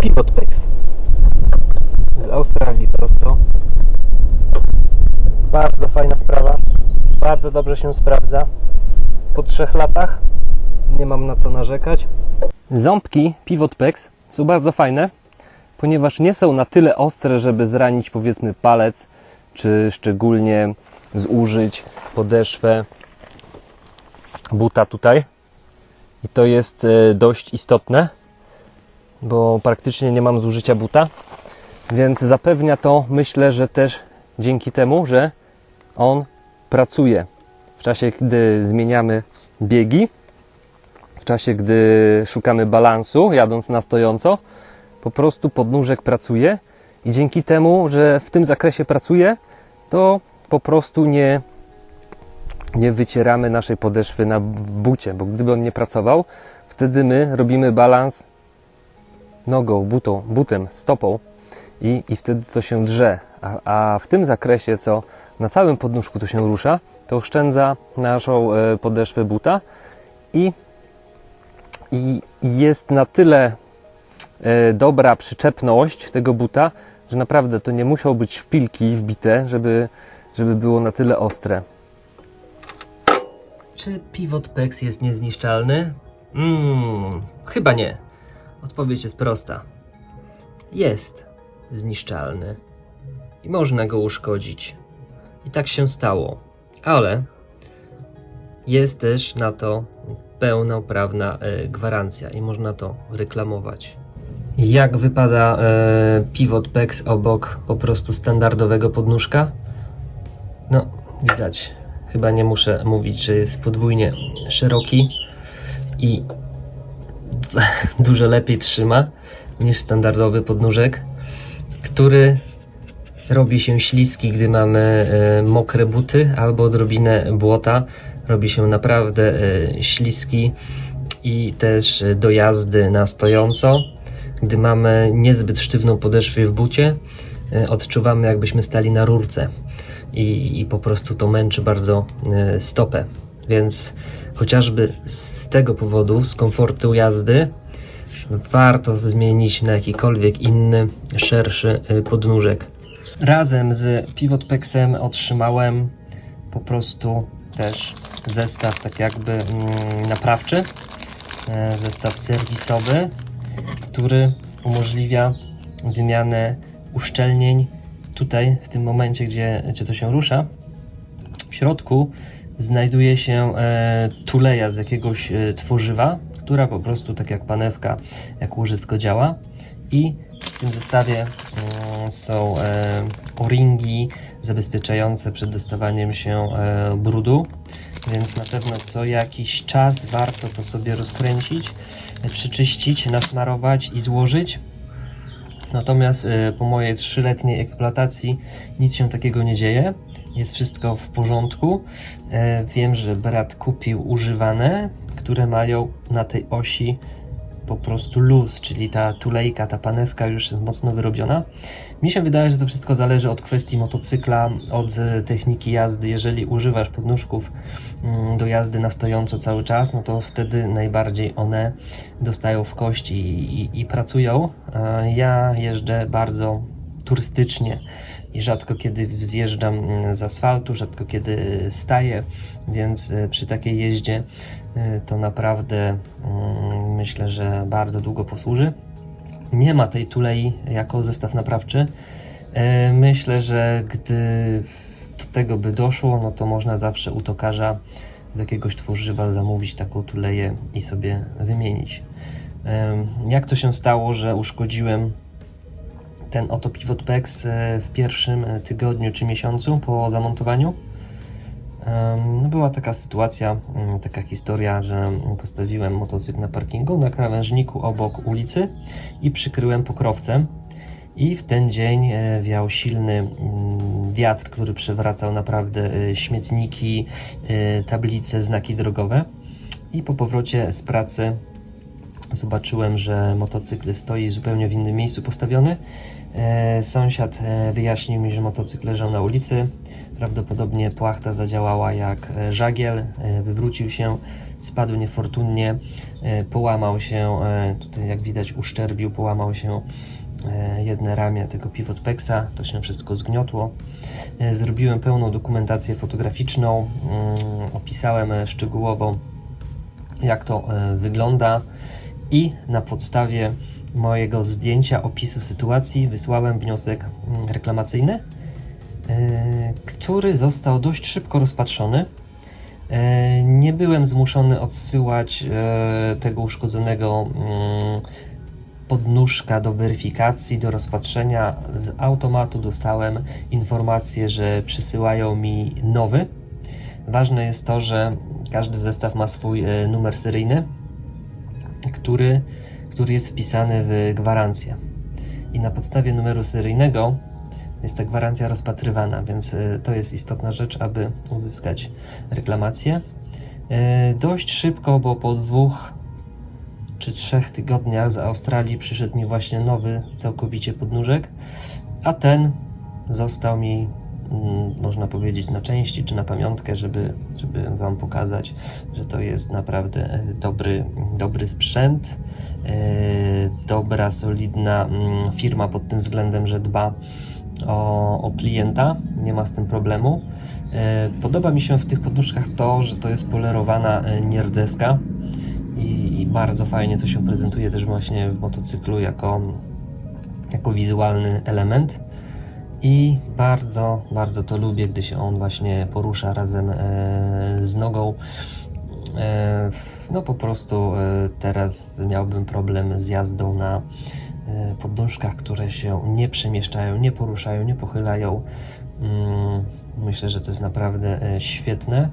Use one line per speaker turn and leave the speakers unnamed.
Pivot Pex z Australii prosto. Bardzo fajna sprawa. Bardzo dobrze się sprawdza. Po trzech latach nie mam na co narzekać. Ząbki Pivot Pex są bardzo fajne, ponieważ nie są na tyle ostre, żeby zranić powiedzmy palec, czy szczególnie zużyć podeszwę buta tutaj. I to jest e, dość istotne, bo praktycznie nie mam zużycia buta, więc zapewnia to, myślę, że też dzięki temu, że on pracuje. W czasie, gdy zmieniamy biegi, w czasie, gdy szukamy balansu, jadąc na stojąco, po prostu podnóżek pracuje i dzięki temu, że w tym zakresie pracuje, to po prostu nie, nie wycieramy naszej podeszwy na bucie, bo gdyby on nie pracował, wtedy my robimy balans nogą, butą, butem, stopą i, i wtedy to się drze. A, a w tym zakresie, co na całym podnóżku to się rusza, to oszczędza naszą e, podeszwę buta i, i jest na tyle e, dobra przyczepność tego buta, że naprawdę to nie musiał być szpilki wbite, żeby, żeby było na tyle ostre. Czy Pivot Pex jest niezniszczalny? Mm, chyba nie. Odpowiedź jest prosta. Jest zniszczalny i można go uszkodzić. I tak się stało. Ale jest też na to pełnoprawna e, gwarancja i można to reklamować. Jak wypada e, Pivot Pex obok po prostu standardowego podnóżka? No, widać. Chyba nie muszę mówić, że jest podwójnie szeroki i dużo lepiej trzyma niż standardowy podnóżek, który robi się śliski, gdy mamy e, mokre buty albo odrobinę błota. Robi się naprawdę e, śliski i też e, do jazdy na stojąco. Gdy mamy niezbyt sztywną podeszwę w bucie, odczuwamy jakbyśmy stali na rurce i, i po prostu to męczy bardzo stopę. Więc chociażby z tego powodu, z komfortu jazdy, warto zmienić na jakikolwiek inny, szerszy y, podnóżek. Razem z Pivot Pexem otrzymałem po prostu też zestaw tak jakby mm, naprawczy, e, zestaw serwisowy, który umożliwia wymianę uszczelnień tutaj w tym momencie, gdzie, gdzie to się rusza. W środku znajduje się e, tuleja z jakiegoś e, tworzywa, która po prostu tak jak panewka, jak łożysko działa. I w tym zestawie mm, są e, o-ringi zabezpieczające przed dostawaniem się brudu, więc na pewno co jakiś czas warto to sobie rozkręcić, przeczyścić, nasmarować i złożyć. Natomiast po mojej trzyletniej eksploatacji nic się takiego nie dzieje. Jest wszystko w porządku. E, Wiem, że brat kupił używane, które mają na tej osi po prostu luz, czyli ta tulejka, ta panewka już jest mocno wyrobiona. Mi się wydaje, że to wszystko zależy od kwestii motocykla, od e, techniki jazdy. Jeżeli używasz podnóżków mm, do jazdy na stojąco cały czas, no to wtedy najbardziej one dostają w kość i, i, i pracują. E, Ja jeżdżę bardzo turystycznie i rzadko kiedy zjeżdżam mm, z asfaltu, rzadko kiedy staję, więc e, przy takiej jeździe e, to naprawdę mm, myślę, że bardzo długo posłuży. Nie ma tej tulei jako zestaw naprawczy. E, Myślę, że gdy do tego by doszło, no to można zawsze u tokarza jakiegoś tworzywa zamówić taką tuleję i sobie wymienić. Jak to się stało, że uszkodziłem ten oto Pivot Pex e, w pierwszym e, tygodniu czy miesiącu po zamontowaniu. No była taka sytuacja, mm, taka historia, że postawiłem motocykl na parkingu na krawężniku obok ulicy i przykryłem pokrowcem. I w ten dzień e, wiał silny mm, wiatr, który przewracał naprawdę śmietniki, tablice, znaki drogowe. I po powrocie z pracy zobaczyłem, że motocykl stoi zupełnie w innym miejscu postawiony. E, Sąsiad e, wyjaśnił mi, że motocykl leżał na ulicy. Prawdopodobnie płachta zadziałała jak e, żagiel, wywrócił się, spadł niefortunnie, połamał się, tutaj jak widać uszczerbił, połamał się jedne ramię tego pivot pexa, to się wszystko zgniotło. Zrobiłem pełną dokumentację fotograficzną, mm, opisałem szczegółowo jak to wygląda i na podstawie mojego zdjęcia opisu sytuacji wysłałem wniosek mm, reklamacyjny, e, który został dość szybko rozpatrzony. E, Nie byłem zmuszony odsyłać e, tego uszkodzonego mm, podnóżka do weryfikacji, do rozpatrzenia. Z automatu dostałem informację, że przysyłają mi nowy. Ważne jest to, że każdy zestaw ma swój numer seryjny, który, który jest wpisany w gwarancję. I na podstawie numeru seryjnego jest ta gwarancja rozpatrywana, więc e, to jest istotna rzecz, aby uzyskać reklamację. E, Dość szybko, bo po dwóch czy trzech tygodniach z Australii przyszedł mi właśnie nowy, całkowicie podnóżek, a ten został mi, mm, można powiedzieć, na części czy na pamiątkę, żeby, żeby Wam pokazać, że to jest naprawdę e, dobry, dobry sprzęt, e, dobra, solidna mm, firma pod tym względem, że dba o, o klienta, nie ma z tym problemu. E, Podoba mi się w tych podnóżkach to, że to jest polerowana nierdzewka i, i bardzo fajnie to się prezentuje też właśnie w motocyklu jako, jako wizualny element. I bardzo, bardzo to lubię, gdy się on właśnie porusza razem e, z nogą. E, no po prostu e, teraz miałbym problem z jazdą na podnóżkach, które się nie przemieszczają, nie poruszają, nie pochylają. Mm, Myślę, że to jest naprawdę świetne.